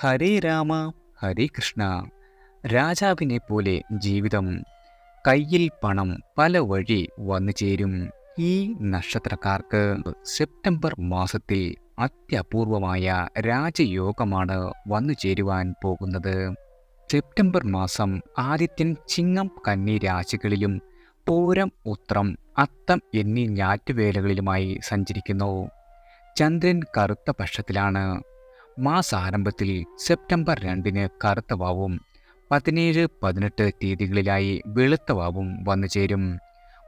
ഹരേ രാമ ഹരേ കൃഷ്ണ. രാജാവിനെ പോലെ ജീവിതം കയ്യിൽ പണം പല വഴി വന്നു ചേരും. ഈ നക്ഷത്രക്കാർക്ക് സെപ്റ്റംബർ മാസത്തിൽ അത്യപൂർവമായ രാജയോഗമാണ് വന്നു ചേരുവാൻ പോകുന്നത്. സെപ്റ്റംബർ മാസം ആദിത്യൻ ചിങ്ങം കന്നി രാശികളിലും പൂരം ഉത്രം അത്തം എന്നീ ഞാറ്റുവേലകളിലുമായി സഞ്ചരിക്കുന്നു. ചന്ദ്രൻ കറുത്ത പക്ഷത്തിലാണ്. മാസാരംഭത്തിൽ സെപ്റ്റംബർ രണ്ടിന് കറുത്ത വാവും പതിനേഴ് പതിനെട്ട് തീയതികളിലായി വെളുത്ത വാവും വന്നു ചേരും.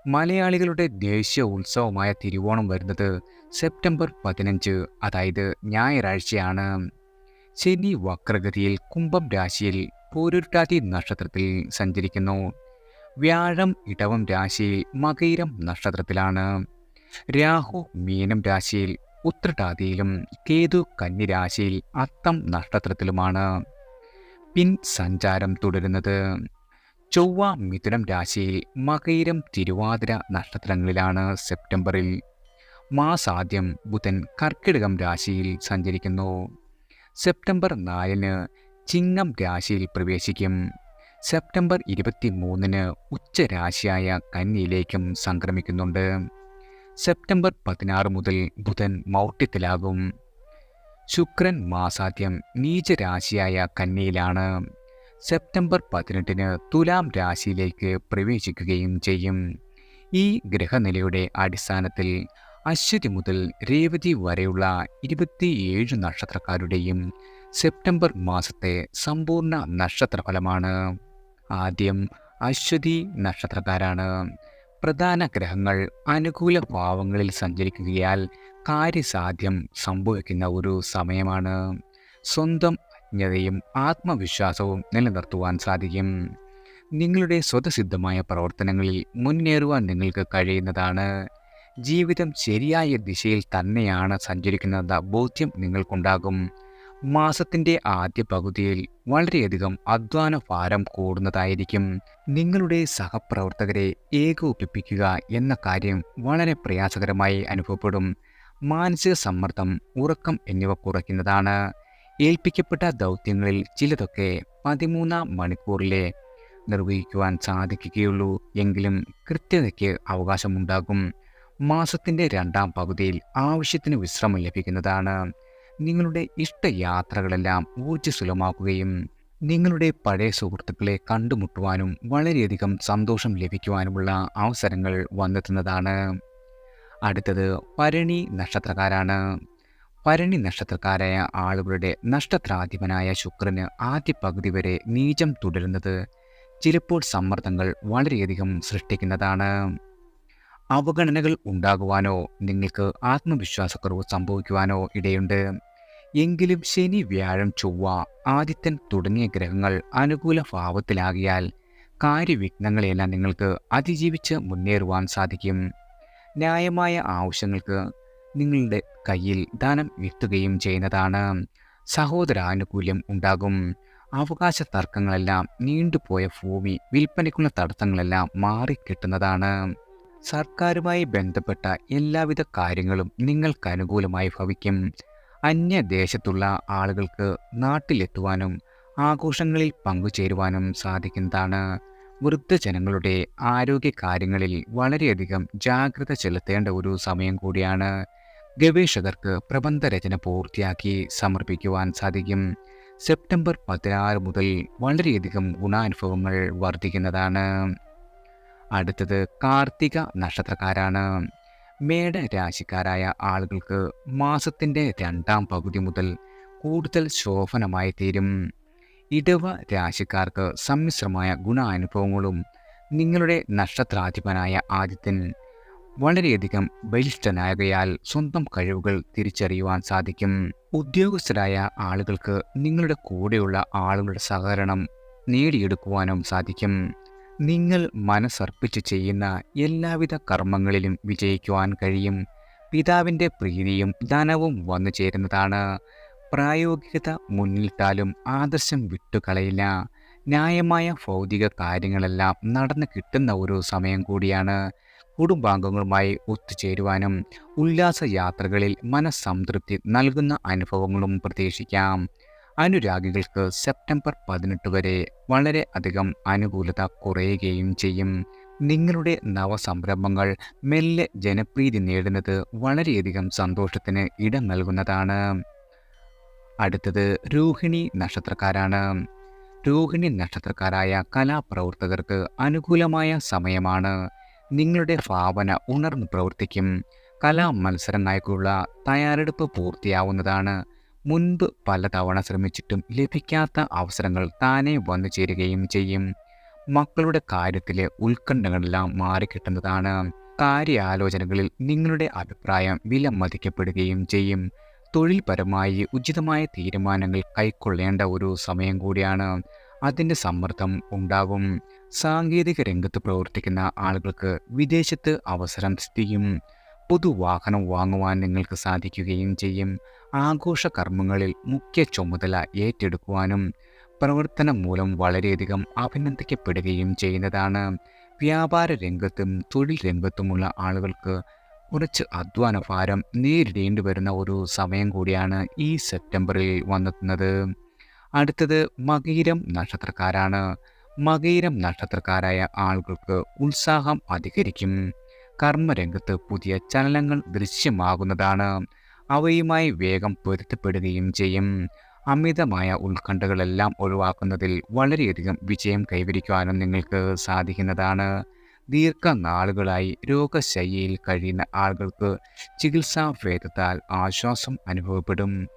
മലയാളികളുടെ ദേശീയ ഉത്സവമായ തിരുവോണം വരുന്നത് സെപ്റ്റംബർ പതിനഞ്ച് അതായത് ഞായറാഴ്ചയാണ്. ശനി വക്രഗതിയിൽ കുംഭം രാശിയിൽ പൂരുരുട്ടാതി നക്ഷത്രത്തിൽ സഞ്ചരിക്കുന്നു. വ്യാഴം ഇടവം രാശിയിൽ മകയിരം നക്ഷത്രത്തിലാണ്. രാഹു മീനം രാശിയിൽ ഉത്രട്ടാതിയിലും കേതു കന്നിരാശിയിൽ അത്തം നക്ഷത്രത്തിലുമാണ്. പിൻ സഞ്ചാരം തുടരുന്നത്. ചൊവ്വ മിഥുനം രാശിയിൽ മകയിരം തിരുവാതിര നക്ഷത്രങ്ങളിലാണ് സെപ്റ്റംബറിൽ. മാസാദ്യം ബുധൻ കർക്കിടകം രാശിയിൽ സഞ്ചരിക്കുന്നു. സെപ്റ്റംബർ നാലിന് ചിങ്ങം രാശിയിൽ പ്രവേശിക്കും. സെപ്റ്റംബർ ഇരുപത്തി മൂന്നിന് ഉച്ചരാശിയായ കന്നിയിലേക്കും സംക്രമിക്കുന്നുണ്ട്. സെപ്റ്റംബർ പതിനാറ് മുതൽ ബുധൻ മൗഢ്യത്തിലാകും. ശുക്രൻ മാസാദ്യം നീചരാശിയായ കന്നിയിലാണ് സെപ്റ്റംബർ പതിനെട്ടിന് തുലാം രാശിയിലേക്ക് പ്രവേശിക്കുകയും ചെയ്യും. ഈ ഗ്രഹനിലയുടെ അടിസ്ഥാനത്തിൽ അശ്വതി മുതൽ രേവതി വരെയുള്ള ഇരുപത്തിയേഴ് നക്ഷത്രക്കാരുടെയും സെപ്റ്റംബർ മാസത്തെ സമ്പൂർണ നക്ഷത്രഫലമാണ്. ആദ്യം അശ്വതി നക്ഷത്രക്കാരാണ്. പ്രധാന ഗ്രഹങ്ങൾ അനുകൂല ഭാവങ്ങളിൽ സഞ്ചരിക്കുകയാൽ കാര്യസാധ്യം സംഭവിക്കുന്ന ഒരു സമയമാണ്. സ്വന്തം അജ്ഞതയും ആത്മവിശ്വാസവും നിലനിർത്തുവാൻ സാധിക്കും. നിങ്ങളുടെ സ്വതസിദ്ധമായ പ്രവർത്തനങ്ങളിൽ മുന്നേറുവാൻ നിങ്ങൾക്ക് കഴിയുന്നതാണ്. ജീവിതം ശരിയായ ദിശയിൽ തന്നെയാണ് സഞ്ചരിക്കുന്നത് ബോധ്യം നിങ്ങൾക്കുണ്ടാകും. മാസത്തിന്റെ ആദ്യ പകുതിയിൽ വളരെയധികം അധ്വാന ഭാരം കൂടുന്നതായിരിക്കും. നിങ്ങളുടെ സഹപ്രവർത്തകരെ ഏകോപിപ്പിക്കുക എന്ന കാര്യം വളരെ പ്രയാസകരമായി അനുഭവപ്പെടും. മാനസിക സമ്മർദ്ദം ഉറക്കം എന്നിവ കുറയ്ക്കുന്നതാണ്. ഏൽപ്പിക്കപ്പെട്ട ദൗത്യങ്ങളിൽ ചിലതൊക്കെ പതിമൂന്നാം മണിക്കൂറിലെ നിർവഹിക്കുവാൻ സാധിക്കുകയുള്ളൂ. എങ്കിലും കൃത്യതയ്ക്ക് അവകാശമുണ്ടാകും. മാസത്തിന്റെ രണ്ടാം പകുതിയിൽ ആവശ്യത്തിന് വിശ്രമം ലഭിക്കുന്നതാണ്. നിങ്ങളുടെ ഇഷ്ടയാത്രകളെല്ലാം ഊർജസ്വലമാക്കുകയും നിങ്ങളുടെ പഴയ സുഹൃത്തുക്കളെ കണ്ടുമുട്ടുവാനും വളരെയധികം സന്തോഷം ലഭിക്കുവാനുമുള്ള അവസരങ്ങൾ വന്നെത്തുന്നതാണ്. അടുത്തത് ഭരണി നക്ഷത്രക്കാരാണ്. ഭരണി നക്ഷത്രക്കാരായ ആളുകളുടെ നഷ്ടത്രാധിപനായ ശുക്രന് ആദ്യ പകുതി വരെ നീചം തുടരുന്നത് ചിലപ്പോൾ സമ്മർദ്ദങ്ങൾ വളരെയധികം സൃഷ്ടിക്കുന്നതാണ്. അവഗണനകൾ ഉണ്ടാകുവാനോ നിങ്ങൾക്ക് ആത്മവിശ്വാസക്കുറവ് സംഭവിക്കുവാനോ ഇടയുണ്ട്. എങ്കിലും ശനി വ്യാഴം ചൊവ്വ ആദിത്യൻ തുടങ്ങിയ ഗ്രഹങ്ങൾ അനുകൂല ഭാവത്തിലാകിയാൽ കാര്യവിഘ്നങ്ങളെല്ലാം നിങ്ങൾക്ക് അതിജീവിച്ച് മുന്നേറുവാൻ സാധിക്കും. ന്യായമായ ആവശ്യങ്ങൾക്ക് നിങ്ങളുടെ കയ്യിൽ ധനം എത്തുകയും ചെയ്യുന്നതാണ്. സഹോദരാനുകൂല്യം ഉണ്ടാകും. അവകാശ തർക്കങ്ങളെല്ലാം നീണ്ടുപോയ ഭൂമി വിൽപ്പനയ്ക്കുള്ള തടസ്സങ്ങളെല്ലാം മാറിക്കിട്ടുന്നതാണ്. സർക്കാരുമായി ബന്ധപ്പെട്ട എല്ലാവിധ കാര്യങ്ങളും നിങ്ങൾക്ക് അനുകൂലമായി ഭവിക്കും. അന്യദേശത്തുള്ള ആളുകൾക്ക് നാട്ടിലെത്തുവാനും ആഘോഷങ്ങളിൽ പങ്കുചേരുവാനും സാധിക്കുന്നതാണ്. വൃദ്ധജനങ്ങളുടെ ആരോഗ്യകാര്യങ്ങളിൽ വളരെയധികം ജാഗ്രത ചെലുത്തേണ്ട ഒരു സമയം കൂടിയാണ്. ഗവേഷകർക്ക് പ്രബന്ധരചന പൂർത്തിയാക്കി സമർപ്പിക്കുവാൻ സാധിക്കും. സെപ്റ്റംബർ പതിനാറ് മുതൽ വളരെയധികം ഗുണാനുഭവങ്ങൾ വർദ്ധിക്കുന്നതാണ്. അടുത്തത് കാർത്തിക നക്ഷത്രക്കാരാണ്. മേട രാശിക്കാരായ ആളുകൾക്ക് മാസത്തിന്റെ രണ്ടാം പകുതി മുതൽ കൂടുതൽ ശോഭനമായി തീരും. ഇടവ രാശിക്കാർക്ക് സമ്മിശ്രമായ ഗുണാനുഭവങ്ങളും നിങ്ങളുടെ നക്ഷത്രാധിപനായ ആദിത്യൻ വളരെയധികം ബലിഷ്ഠനായകയാൽ സ്വന്തം കഴിവുകൾ തിരിച്ചറിയുവാൻ സാധിക്കും. ഉദ്യോഗസ്ഥരായ ആളുകൾക്ക് നിങ്ങളുടെ കൂടെയുള്ള ആളുകളുടെ സഹകരണം നേടിയെടുക്കുവാനും സാധിക്കും. നിങ്ങൾ മനസ്സർപ്പിച്ച് ചെയ്യുന്ന എല്ലാവിധ കർമ്മങ്ങളിലും വിജയിക്കുവാൻ കഴിയും. പിതാവിന്റെ പ്രീതിയും ധനവും വന്നു ചേരുന്നതാണ്. പ്രായോഗികത മുന്നിട്ടാലും ആദർശം വിട്ടുകളയില്ല. ന്യായമായ ഭൗതിക കാര്യങ്ങളെല്ലാം നടന്നു കിട്ടുന്ന ഒരു സമയം കൂടിയാണ്. കുടുംബാംഗങ്ങളുമായി ഒത്തുചേരുവാനും ഉല്ലാസ യാത്രകളിൽ മനസ്സംതൃപ്തി നൽകുന്ന അനുഭവങ്ങളും പ്രതീക്ഷിക്കാം. അനുരാഗികൾക്ക് സെപ്റ്റംബർ പതിനെട്ട് വരെ വളരെ അധികം അനുകൂലത കുറയുകയും ചെയ്യും. നിങ്ങളുടെ നവസംരംഭങ്ങൾ മെല്ലെ ജനപ്രീതി നേടുന്നത് വളരെയധികം സന്തോഷത്തിന് ഇടം നൽകുന്നതാണ്. അടുത്തത് രോഹിണി നക്ഷത്രക്കാരാണ്. രോഹിണി നക്ഷത്രക്കാരായ കലാപ്രവർത്തകർക്ക് അനുകൂലമായ സമയമാണ്. നിങ്ങളുടെ ഭാവന ഉണർന്നു പ്രവർത്തിക്കും. കലാ മത്സരങ്ങൾക്കുള്ള തയ്യാറെടുപ്പ് പൂർത്തിയാവുന്നതാണ്. മുൻപ് പലതവണ ശ്രമിച്ചിട്ടും ലഭിക്കാത്ത അവസരങ്ങൾ താനെ വന്നു ചേരുകയും ചെയ്യും. മക്കളുടെ കാര്യത്തിലെ ഉത്കണ്ഠകളെല്ലാം മാറിക്കിട്ടുന്നതാണ്. കാര്യാലോചനകളിൽ നിങ്ങളുടെ അഭിപ്രായം വിലമതിക്കപ്പെടുകയും ചെയ്യും. തൊഴിൽപരമായി ഉചിതമായ തീരുമാനങ്ങൾ കൈക്കൊള്ളേണ്ട ഒരു സമയം കൂടിയാണ്. അതിന്റെ സമ്മർദ്ദം ഉണ്ടാകും. സാങ്കേതിക രംഗത്ത് പ്രവർത്തിക്കുന്ന ആളുകൾക്ക് വിദേശത്ത് അവസരം സ്ഥിതിയും പുതുവാഹനം വാങ്ങുവാൻ നിങ്ങൾക്ക് സാധിക്കുകയും ചെയ്യും. ആഘോഷ കർമ്മങ്ങളിൽ മുഖ്യ ചുമതല ഏറ്റെടുക്കുവാനും പ്രവർത്തനം മൂലം വളരെയധികം അഭിനന്ദിക്കപ്പെടുകയും ചെയ്യുന്നതാണ്. വ്യാപാര രംഗത്തും തൊഴിൽ രംഗത്തുമുള്ള ആളുകൾക്ക് കുറച്ച് അധ്വാന ഭാരം നേരിടേണ്ടി വരുന്ന ഒരു സമയം കൂടിയാണ് ഈ സെപ്റ്റംബറിൽ വന്നെത്തുന്നത്. അടുത്തത് മകീരം നക്ഷത്രക്കാരാണ്. മകീരം നക്ഷത്രക്കാരായ ആളുകൾക്ക് ഉത്സാഹം അധികരിക്കും. കർമ്മരംഗത്ത് പുതിയ ചലനങ്ങൾ ദൃശ്യമാകുന്നതാണ്. അവയുമായി വേഗം പൊരുത്തപ്പെടുകയും ചെയ്യും. അമിതമായ ഉത്കണ്ഠകളെല്ലാം ഒഴിവാക്കുന്നതിൽ വളരെയധികം വിജയം കൈവരിക്കുവാനും നിങ്ങൾക്ക് സാധിക്കുന്നതാണ്. ദീർഘനാളുകളായി രോഗശയ്യയിൽ കഴിയുന്ന ആളുകൾക്ക് ചികിത്സാ ഭേദത്താൽ ആശ്വാസം അനുഭവപ്പെടും.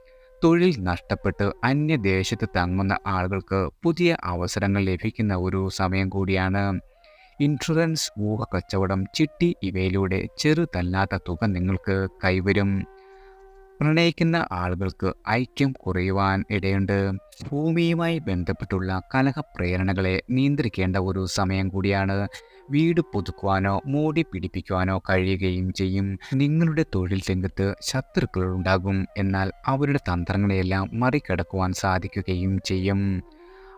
തൊഴിൽ നഷ്ടപ്പെട്ട് അന്യദേശത്ത് തങ്ങുന്ന ആളുകൾക്ക് പുതിയ അവസരങ്ങൾ ലഭിക്കുന്ന ഒരു സമയം കൂടിയാണ്. ഇൻഷുറൻസ് കച്ചവടം ചിട്ടി ഇവയിലൂടെ ചെറുതല്ലാത്ത തുക നിങ്ങൾക്ക് കൈവരും. പ്രണയിക്കുന്ന ആളുകൾക്ക് ഐക്യം കുറയുവാൻ ഇടയുണ്ട്. ഭൂമിയുമായി ബന്ധപ്പെട്ടുള്ള കലഹപ്രേരണകളെ നിയന്ത്രിക്കേണ്ട ഒരു സമയം കൂടിയാണ്. വീട് പുതുക്കുവാനോ മൂടി പിടിപ്പിക്കുവാനോ കഴിയുകയും ചെയ്യും. നിങ്ങളുടെ തൊഴിൽ രംഗത്ത് ശത്രുക്കൾ ഉണ്ടാകും. എന്നാൽ അവരുടെ തന്ത്രങ്ങളെയെല്ലാം മറികടക്കുവാൻ സാധിക്കുകയും ചെയ്യും.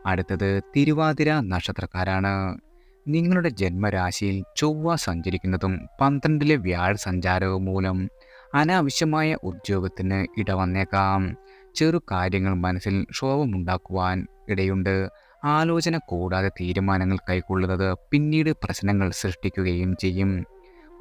അടുത്തത് തിരുവാതിര നക്ഷത്രക്കാരാണ്. നിങ്ങളുടെ ജന്മരാശിയിൽ ചൊവ്വ സഞ്ചരിക്കുന്നതും പന്ത്രണ്ടിലെ വ്യാഴ സഞ്ചാരവും മൂലം അനാവശ്യമായ ഉദ്യോഗത്തിന് ഇടവന്നേക്കാം. ചെറു കാര്യങ്ങൾ മനസ്സിൽ ക്ഷോഭമുണ്ടാക്കുവാൻ ഇടയുണ്ട്. ആലോചന കൂടാതെ തീരുമാനങ്ങൾ കൈക്കൊള്ളുന്നത് പിന്നീട് പ്രശ്നങ്ങൾ സൃഷ്ടിക്കുകയും ചെയ്യും.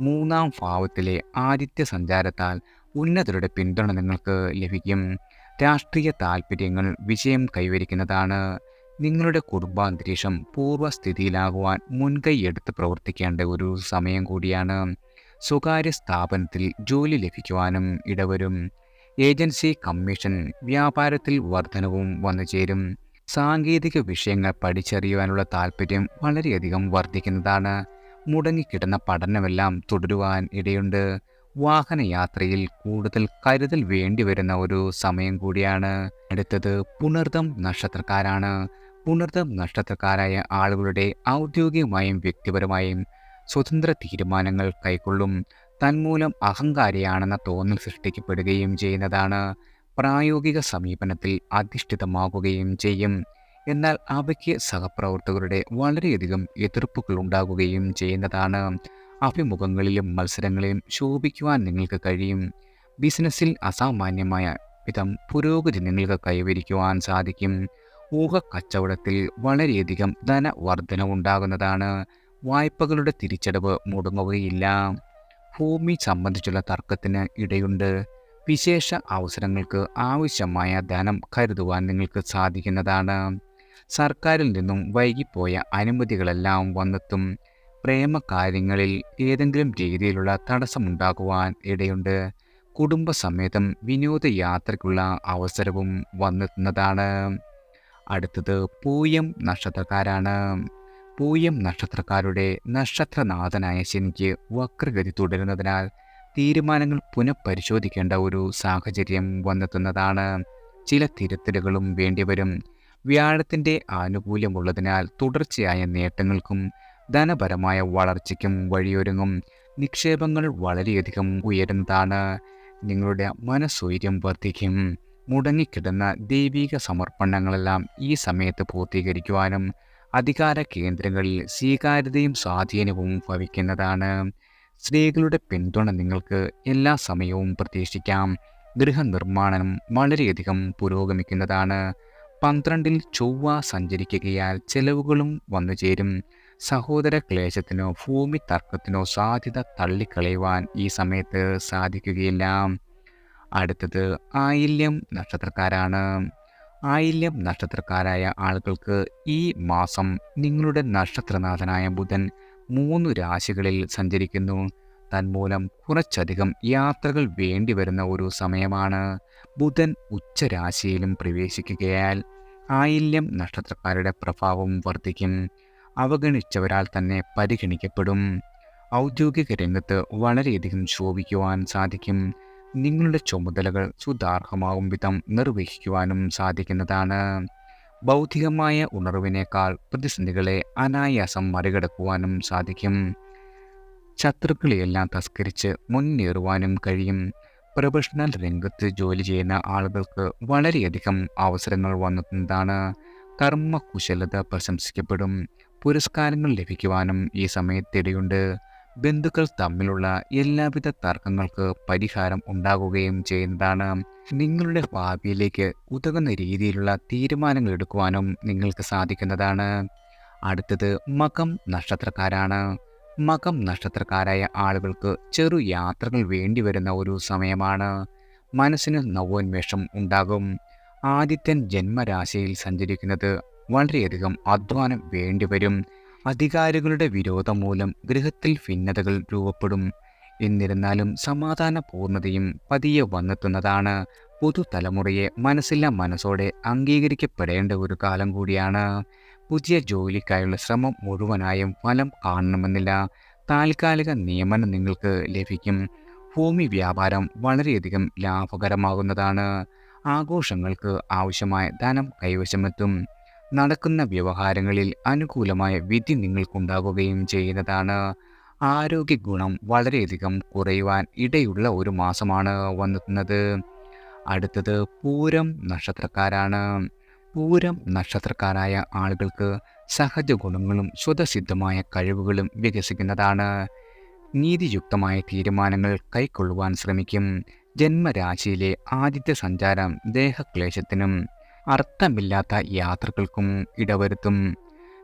മൂന്നാം ഭാവത്തിലെ ആദിത്യ സഞ്ചാരത്താൽ ഉന്നതരുടെ പിന്തുണ നിങ്ങൾക്ക് ലഭിക്കും. രാഷ്ട്രീയ താൽപ്പര്യങ്ങൾ വിജയം കൈവരിക്കുന്നതാണ്. നിങ്ങളുടെ കുടുംബാന്തരീക്ഷം പൂർവസ്ഥിതിയിലാകുവാൻ മുൻകൈ എടുത്ത് പ്രവർത്തിക്കേണ്ട ഒരു സമയം കൂടിയാണ്. സ്വകാര്യ സ്ഥാപനത്തിൽ ജോലി ലഭിക്കുവാനും ഇടവരും. ഏജൻസി കമ്മീഷൻ വ്യാപാരത്തിൽ വർധനവും വന്നു ചേരും. സാങ്കേതിക വിഷയങ്ങൾ പഠിച്ചറിയുവാനുള്ള താല്പര്യം വളരെയധികം വർദ്ധിക്കുന്നതാണ് മുടങ്ങിക്കിടന്ന പഠനമെല്ലാം തുടരുവാൻ ഇടയുണ്ട്. വാഹനയാത്രയിൽ കൂടുതൽ കരുതൽ വേണ്ടിവരുന്ന ഒരു സമയം കൂടിയാണ്. അടുത്തത് പുണർദം നക്ഷത്രക്കാരാണ്. പുണർദം നക്ഷത്രക്കാരായ ആളുകളുടെ ഔദ്യോഗികമായും വ്യക്തിപരമായും സ്വതന്ത്ര തീരുമാനങ്ങൾ കൈക്കൊള്ളും. തന്മൂലം അഹങ്കാരിയാണെന്ന തോന്നൽ സൃഷ്ടിക്കപ്പെടുകയും ചെയ്യുന്നതാണ്. പ്രായോഗിക സമീപനത്തിൽ അധിഷ്ഠിതമാകുകയും ചെയ്യും. എന്നാൽ അവയ്ക്ക് സഹപ്രവർത്തകരുടെ വളരെയധികം എതിർപ്പുകൾ ഉണ്ടാകുകയും ചെയ്യുന്നതാണ്. അഭിമുഖങ്ങളിലും മത്സരങ്ങളിലും ശോഭിക്കുവാൻ നിങ്ങൾക്ക് കഴിയും. ബിസിനസ്സിൽ അസാമാന്യമായ വിധം പുരോഗതി നിങ്ങൾക്ക് കൈവരിക്കുവാൻ സാധിക്കും. ഊഹക്കച്ചവടത്തിൽ വളരെയധികം ധനവർധനവുണ്ടാകുന്നതാണ് വായ്പകളുടെ തിരിച്ചടവ് മുടങ്ങുകയില്ല. ഭൂമി സംബന്ധിച്ചുള്ള തർക്കത്തിന് ഇടയുണ്ട്. വിശേഷ അവസരങ്ങൾക്ക് ആവശ്യമായ ധനം കരുതുവാൻ നിങ്ങൾക്ക് സാധിക്കുന്നതാണ്. സർക്കാരിൽ നിന്നും വൈകിപ്പോയ അനുമതികളെല്ലാം വന്നെത്തും. പ്രേമകാര്യങ്ങളിൽ ഏതെങ്കിലും രീതിയിലുള്ള തടസ്സമുണ്ടാകുവാൻ ഇടയുണ്ട്. കുടുംബസമേതം വിനോദയാത്രയ്ക്കുള്ള അവസരവും വന്നെത്തുന്നതാണ്. അടുത്തത് പൂയം നക്ഷത്രക്കാരാണ്. പൂയം നക്ഷത്രക്കാരുടെ നക്ഷത്രനാഥനായ ശനിക്ക് വക്രഗതി തുടരുന്നതിനാൽ തീരുമാനങ്ങൾ പുനഃപരിശോധിക്കേണ്ട ഒരു സാഹചര്യം വന്നെത്തുന്നതാണ്. ചില തിരുത്തലുകളും വേണ്ടിവരും. വ്യാഴത്തിന്റെ ആനുകൂല്യമുള്ളതിനാൽ തുടർച്ചയായ നേട്ടങ്ങൾക്കും ധനപരമായ വളർച്ചയ്ക്കും വഴിയൊരുങ്ങും. നിക്ഷേപങ്ങൾ വളരെയധികം ഉയരുന്നതാണ്. നിങ്ങളുടെ മനസ്സൂര്യം വർദ്ധിക്കും. മുടങ്ങിക്കിടന്ന ദൈവിക സമർപ്പണങ്ങളെല്ലാം ഈ സമയത്ത് പൂർത്തീകരിക്കുവാനും അധികാര കേന്ദ്രങ്ങളിൽ സ്വീകാര്യതയും സ്വാധീനവും ഭവിക്കുന്നതാണ് സ്ത്രീകളുടെ പിന്തുണ നിങ്ങൾക്ക് എല്ലാ സമയവും പ്രതീക്ഷിക്കാം. ഗൃഹനിർമ്മാണം വളരെയധികം പുരോഗമിക്കുന്നതാണ്. പന്ത്രണ്ടിൽ ചൊവ്വ സഞ്ചരിക്കുകയാൽ ചെലവുകളും വന്നുചേരും സഹോദര ക്ലേശത്തിനോ ഭൂമി തർക്കത്തിനോ സാധ്യത തള്ളിക്കളയുവാൻ ഈ സമയത്ത് സാധിക്കുകയില്ല. അടുത്തത് ആയില്യം നക്ഷത്രക്കാരാണ്. ആയില്യം നക്ഷത്രക്കാരായ ആളുകൾക്ക് ഈ മാസം നിങ്ങളുടെ നക്ഷത്രനാഥനായ ബുധൻ മൂന്ന് രാശികളിൽ സഞ്ചരിക്കുന്നു. തന്മൂലം കുറച്ചധികം യാത്രകൾ വേണ്ടി വരുന്ന ഒരു സമയമാണ്. ബുധൻ ഉച്ചരാശിയിലും പ്രവേശിക്കുകയാൽ ആയില്യം നക്ഷത്രക്കാരുടെ പ്രഭാവം വർദ്ധിക്കും. അവഗണിച്ചവരാൽ തന്നെ പരിഗണിക്കപ്പെടും. ഔദ്യോഗിക രംഗത്ത് വളരെയധികം ശോഭിക്കുവാൻ സാധിക്കും. നിങ്ങളുടെ ചുമതലകൾ സുതാർഹമാകും വിധം നിർവഹിക്കുവാനും സാധിക്കുന്നതാണ്. ബൗദ്ധികമായ ഉണർവിനേക്കാൾ പ്രതിസന്ധികളെ അനായാസം മറികടക്കുവാനും സാധിക്കും. ശത്രുക്കളെയെല്ലാം തസ്കരിച്ച് മുന്നേറുവാനും കഴിയും. പ്രൊഫഷണൽ രംഗത്ത് ജോലി ചെയ്യുന്ന ആളുകൾക്ക് വളരെയധികം അവസരങ്ങൾ വന്നെത്തുന്നതാണ് കർമ്മകുശലത പ്രശംസിക്കപ്പെടും. പുരസ്കാരങ്ങൾ ലഭിക്കുവാനും ഈ സമയത്തിടയുണ്ട് ബന്ധുക്കൾ തമ്മിലുള്ള എല്ലാവിധ തർക്കങ്ങൾക്ക് പരിഹാരം ഉണ്ടാകുകയും ചെയ്യുന്നതാണ്. നിങ്ങളുടെ ഭാവിയിലേക്ക് ഉതകുന്ന രീതിയിലുള്ള തീരുമാനങ്ങൾ എടുക്കുവാനും നിങ്ങൾക്ക് സാധിക്കുന്നതാണ്. അടുത്തത് മകം നക്ഷത്രക്കാരാണ്. മകം നക്ഷത്രക്കാരായ ആളുകൾക്ക് ചെറു യാത്രകൾ വേണ്ടി വരുന്ന ഒരു സമയമാണ്. മനസ്സിന് നവോന്മേഷം ഉണ്ടാകും. ആദിത്യൻ ജന്മരാശിയിൽ സഞ്ചരിക്കുന്നത് വളരെയധികം അധ്വാനം വേണ്ടിവരും അധികാരികളുടെ വിരോധം മൂലം ഗൃഹത്തിൽ ഭിന്നതകൾ രൂപപ്പെടും. എന്നിരുന്നാലും സമാധാന പൂർണതയും പതിയെ വന്നെത്തുന്നതാണ്. പുതുതലമുറയെ മനസ്സില്ല മനസ്സോടെ അംഗീകരിക്കപ്പെടേണ്ട ഒരു കാലം കൂടിയാണ്. പുതിയ ജോലിക്കായുള്ള ശ്രമം മുഴുവനായും ഫലം കാണണമെന്നില്ല. താൽക്കാലിക നിയമനം നിങ്ങൾക്ക് ലഭിക്കും. ഭൂമി വ്യാപാരം വളരെയധികം ലാഭകരമാകുന്നതാണ്. ആഘോഷങ്ങൾക്ക് ആവശ്യമായ ധനം കൈവശമെത്തും. നടക്കുന്ന വ്യവഹാരങ്ങളിൽ അനുകൂലമായ വിധി നിങ്ങൾക്കുണ്ടാകുകയും ചെയ്യുന്നതാണ്. ആരോഗ്യ ഗുണം വളരെയധികം കുറയുവാൻ ഇടയുള്ള ഒരു മാസമാണ് വന്നെത്തുന്നത് അടുത്തത് പൂരം നക്ഷത്രക്കാരാണ്. പൂരം നക്ഷത്രക്കാരായ ആളുകൾക്ക് സഹജ ഗുണങ്ങളും സ്വതസിദ്ധമായ കഴിവുകളും വികസിക്കുന്നതാണ്. നീതിയുക്തമായ തീരുമാനങ്ങൾ കൈക്കൊള്ളുവാൻ ശ്രമിക്കും. ജന്മരാശിയിലെ ആദ്യത്തെ സഞ്ചാരം ദേഹക്ലേശത്തിനും അർത്ഥമില്ലാത്ത യാത്രകൾക്കും ഇടവരുത്തും.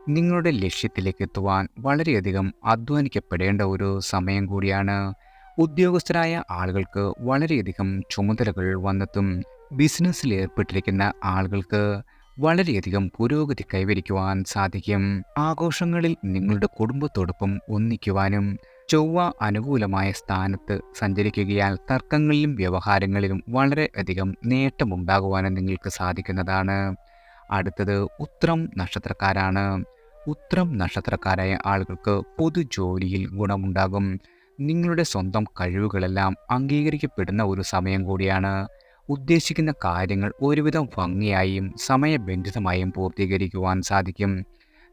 നിങ്ങളുടെ ലക്ഷ്യത്തിലേക്ക് എത്തുവാൻ വളരെയധികം അധ്വാനിക്കപ്പെടേണ്ട ഒരു സമയം കൂടിയാണ്. ഉദ്യോഗസ്ഥരായ ആളുകൾക്ക് വളരെയധികം ചുമതലകൾ വന്നെത്തും. ബിസിനസ്സിൽ ഏർപ്പെട്ടിരിക്കുന്ന ആളുകൾക്ക് വളരെയധികം പുരോഗതി കൈവരിക്കുവാൻ സാധിക്കും. ആഘോഷങ്ങളിൽ നിങ്ങളുടെ കുടുംബത്തോടൊപ്പം ഒന്നിക്കുവാനും ചൊവ്വ അനുകൂലമായ സ്ഥാനത്ത് സഞ്ചരിക്കുകയാൽ തർക്കങ്ങളിലും വ്യവഹാരങ്ങളിലും വളരെയധികം നേട്ടമുണ്ടാകുവാനും നിങ്ങൾക്ക് സാധിക്കുന്നതാണ്. അടുത്തത് ഉത്രം നക്ഷത്രക്കാരാണ്. ഉത്രം നക്ഷത്രക്കാരായ ആളുകൾക്ക് പൊതുജോലിയിൽ ഗുണമുണ്ടാകും. നിങ്ങളുടെ സ്വന്തം കഴിവുകളെല്ലാം അംഗീകരിക്കപ്പെടുന്ന ഒരു സമയം കൂടിയാണ്. ഉദ്ദേശിക്കുന്ന കാര്യങ്ങൾ ഒരുവിധം ഭംഗിയായും സമയബന്ധിതമായും പൂർത്തീകരിക്കുവാൻ സാധിക്കും.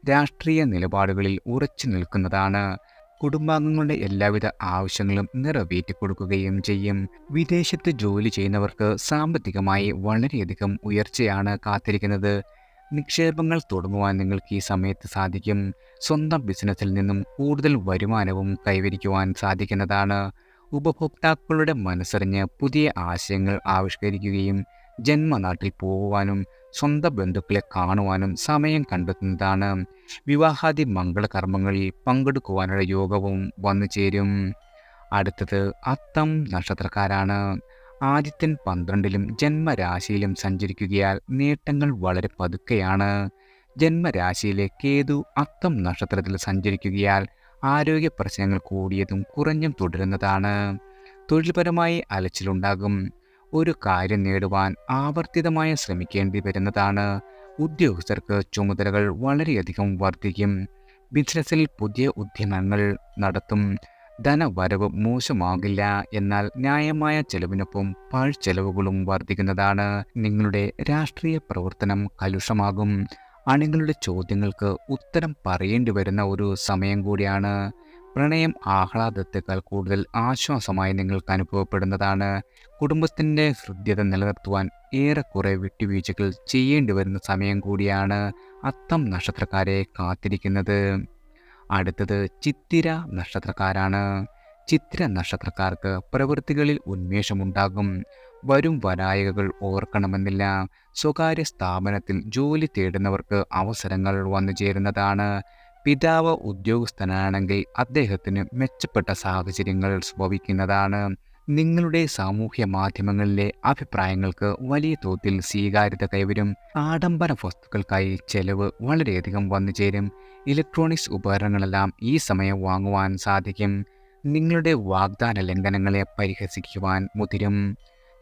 രാഷ്ട്രീയ നിലപാടുകളിൽ ഉറച്ചു നിൽക്കുന്നതാണ്. കുടുംബാംഗങ്ങളുടെ എല്ലാവിധ ആവശ്യങ്ങളും നിറവേറ്റി കൊടുക്കുകയും ചെയ്യും. വിദേശത്ത് ജോലി ചെയ്യുന്നവർക്ക് സാമ്പത്തികമായി വളരെയധികം ഉയർച്ചയാണ് കാത്തിരിക്കുന്നത്. നിക്ഷേപങ്ങൾ തുടങ്ങുവാൻ നിങ്ങൾക്ക് ഈ സമയത്ത് സാധിക്കും. സ്വന്തം ബിസിനസ്സിൽ നിന്നും കൂടുതൽ വരുമാനവും കൈവരിക്കുവാൻ സാധിക്കുന്നതാണ്. ഉപഭോക്താക്കളുടെ മനസ്സറിഞ്ഞ് പുതിയ ആശയങ്ങൾ ആവിഷ്കരിക്കുകയും ജന്മനാട്ടിൽ പോകുവാനും സ്വന്തം ബന്ധുക്കളെ കാണുവാനും സമയം കണ്ടെത്തുന്നതാണ്. വിവാഹാദി മംഗളകർമ്മങ്ങളിൽ പങ്കെടുക്കുവാനുള്ള യോഗവും വന്നു ചേരും. അടുത്തത് അത്തം നക്ഷത്രക്കാരാണ്. ആദിത്യൻ പന്ത്രണ്ടിലും ജന്മരാശിയിലും സഞ്ചരിക്കുകയാൽ നേട്ടങ്ങൾ വളരെ പതുക്കെയാണ്. ജന്മരാശിയിലെ കേതു അത്തം നക്ഷത്രത്തിൽ സഞ്ചരിക്കുകയാൽ ആരോഗ്യ പ്രശ്നങ്ങൾ കൂടിയതും കുറഞ്ഞും തുടരുന്നതാണ്. തൊഴിൽപരമായി അലച്ചിലുണ്ടാകും. ഒരു കാര്യം നേടുവാൻ ആവർത്തിതമായി ശ്രമിക്കേണ്ടി വരുന്നതാണ്. ഉദ്യോഗസ്ഥർക്ക് ചുമതലകൾ വളരെയധികം വർദ്ധിക്കും. ബിസിനസ്സിൽ പുതിയ ഉദ്യമങ്ങൾ നടത്തും. ധനവരവ് മോശമാകില്ല എന്നാൽ ന്യായമായ ചെലവിനൊപ്പം പാഴ്ചെലവുകളും വർദ്ധിക്കുന്നതാണ്. നിങ്ങളുടെ രാഷ്ട്രീയ പ്രവർത്തനം കലുഷമാകും. അണികളുടെ ചോദ്യങ്ങൾക്ക് ഉത്തരം പറയേണ്ടി വരുന്ന ഒരു സമയം കൂടിയാണ്. പ്രണയം ആഹ്ലാദത്തേക്കാൾ കൂടുതൽ ആശ്വാസമായി നിങ്ങൾക്ക് അനുഭവപ്പെടുന്നതാണ്. കുടുംബത്തിന്റെ ഹൃദ്യത നിലനിർത്തുവാൻ ഏറെക്കുറെ വിട്ടുവീഴ്ചകൾ ചെയ്യേണ്ടി വരുന്ന സമയം കൂടിയാണ് അത്തം നക്ഷത്രക്കാരെ കാത്തിരിക്കുന്നത്. അടുത്തത് ചിത്തിര നക്ഷത്രക്കാരാണ്. ചിത്ര നക്ഷത്രക്കാർക്ക് പ്രവൃത്തികളിൽ ഉന്മേഷമുണ്ടാകും. വരും വരായകകൾ ഓർക്കണമെന്നില്ല. സ്വകാര്യ സ്ഥാപനത്തിൽ ജോലി തേടുന്നവർക്ക് അവസരങ്ങൾ വന്നു ചേരുന്നതാണ് പിതാവ് ഉദ്യോഗസ്ഥനാണെങ്കിൽ അദ്ദേഹത്തിന് മെച്ചപ്പെട്ട സാഹചര്യങ്ങൾ സംഭവിക്കുന്നതാണ്. നിങ്ങളുടെ സാമൂഹ്യ മാധ്യമങ്ങളിലെ അഭിപ്രായങ്ങൾക്ക് വലിയ തോതിൽ സ്വീകാര്യത കൈവരും. ആഡംബര വസ്തുക്കൾക്കായി ചെലവ് വളരെയധികം വന്നു ചേരും. ഇലക്ട്രോണിക്സ് ഉപകരണങ്ങളെല്ലാം ഈ സമയം വാങ്ങുവാൻ സാധിക്കും. നിങ്ങളുടെ വാഗ്ദാന ലംഘനങ്ങളെ പരിഹസിക്കുവാൻ മുതിരും.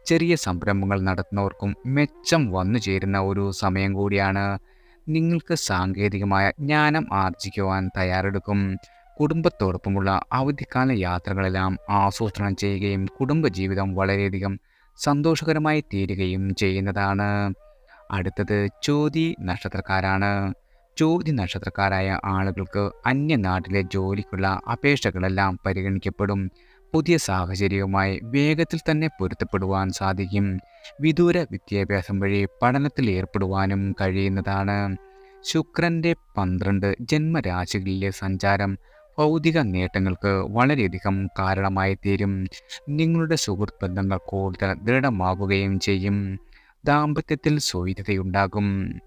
ചെറിയ സംരംഭങ്ങൾ നടത്തുന്നവർക്കും മെച്ചം വന്നു ചേരുന്ന ഒരു സമയം കൂടിയാണ്. നിങ്ങൾക്ക് സാങ്കേതികമായ ജ്ഞാനം ആർജിക്കുവാൻ തയ്യാറെടുക്കും. കുടുംബത്തോടൊപ്പമുള്ള അവധിക്കാല യാത്രകളെല്ലാം ആസൂത്രണം ചെയ്യുകയും കുടുംബജീവിതം വളരെയധികം സന്തോഷകരമായി തീരുകയും ചെയ്യുന്നതാണ്. അടുത്തത് ചോതി നക്ഷത്രക്കാരാണ്. ചോതി നക്ഷത്രക്കാരായ ആളുകൾക്ക് അന്യനാട്ടിലെ ജോലിക്കുള്ള അപേക്ഷകളെല്ലാം പരിഗണിക്കപ്പെടും. പുതിയ സാഹചര്യവുമായി വേഗത്തിൽ തന്നെ പൊരുത്തപ്പെടുവാൻ സാധിക്കും. വിദൂര വിദ്യാഭ്യാസം വഴി പഠനത്തിൽ ഏർപ്പെടുവാനും കഴിയുന്നതാണ്. ശുക്രന്റെ പന്ത്രണ്ട് ജന്മരാശികളിലെ സഞ്ചാരം ഭൗതിക നേട്ടങ്ങൾക്ക് വളരെയധികം കാരണമായി തീരും നിങ്ങളുടെ സുഹൃത്ത് ബന്ധങ്ങൾ കൂടുതൽ ദൃഢമാകുകയും ചെയ്യും. ദാമ്പത്യത്തിൽ സ്വൈര്യതയുണ്ടാകും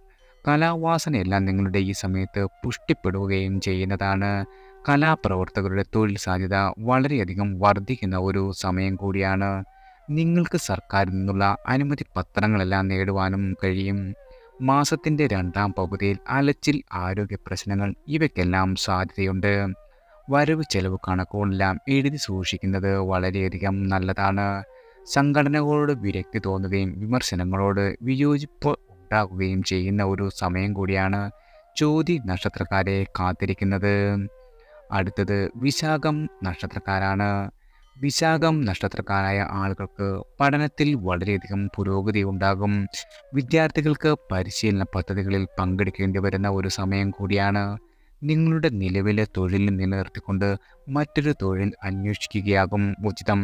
കലാവാസനയെല്ലാം നിങ്ങളുടെ ഈ സമയത്ത് പുഷ്ടിപ്പെടുകയും ചെയ്യുന്നതാണ്. കലാപ്രവർത്തകരുടെ തൊഴിൽ സാധ്യത വളരെയധികം വർദ്ധിക്കുന്ന ഒരു സമയം കൂടിയാണ്. നിങ്ങൾക്ക് സർക്കാരിൽ നിന്നുള്ള അനുമതി പത്രങ്ങളെല്ലാം നേടുവാനും കഴിയും. മാസത്തിന്റെ രണ്ടാം പകുതിയിൽ അലച്ചിൽ ആരോഗ്യ പ്രശ്നങ്ങൾ ഇവയ്ക്കെല്ലാം സാധ്യതയുണ്ട്. വരവ് ചെലവ് കണക്കുകളെല്ലാം എഴുതി സൂക്ഷിക്കുന്നത് വളരെയധികം നല്ലതാണ്. സംഘടനകളോട് വിരക്തി തോന്നുകയും വിമർശനങ്ങളോട് വിയോജിപ്പ് ഉണ്ടാകുകയും ചെയ്യുന്ന ഒരു സമയം കൂടിയാണ് ചോതി നക്ഷത്രക്കാരെ കാത്തിരിക്കുന്നത്. അടുത്തത് വിശാഖം നക്ഷത്രക്കാരാണ്. വിശാഖം നക്ഷത്രക്കാരായ ആളുകൾക്ക് പഠനത്തിൽ വളരെയധികം പുരോഗതി ഉണ്ടാകും. വിദ്യാർത്ഥികൾക്ക് പരിശീലന പദ്ധതികളിൽ പങ്കെടുക്കേണ്ടി വരുന്ന ഒരു സമയം കൂടിയാണ് നിങ്ങളുടെ നിലവിലെ തൊഴിൽ നിലനിർത്തിക്കൊണ്ട് മറ്റൊരു തൊഴിൽ അന്വേഷിക്കുകയാകും. ഉചിതം.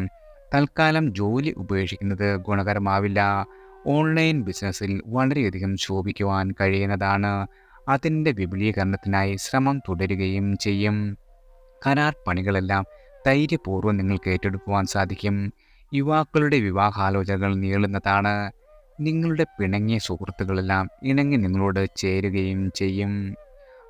തൽക്കാലം ജോലി ഉപേക്ഷിക്കുന്നത് ഗുണകരമാവില്ല. ഓൺലൈൻ ബിസിനസ്സിൽ വളരെയധികം ശോഭിക്കുവാൻ കഴിയുന്നതാണ്. അതിന്റെ വിപുലീകരണത്തിനായി ശ്രമം തുടരുകയും ചെയ്യും. കരാർ പണികളെല്ലാം ധൈര്യപൂർവം നിങ്ങൾക്ക് ഏറ്റെടുക്കുവാൻ സാധിക്കും. യുവാക്കളുടെ വിവാഹാലോചനകൾ നീളുന്നതാണ്. നിങ്ങളുടെ പിണങ്ങിയ സുഹൃത്തുക്കളെല്ലാം ഇണങ്ങി നിങ്ങളോട് ചേരുകയും ചെയ്യും.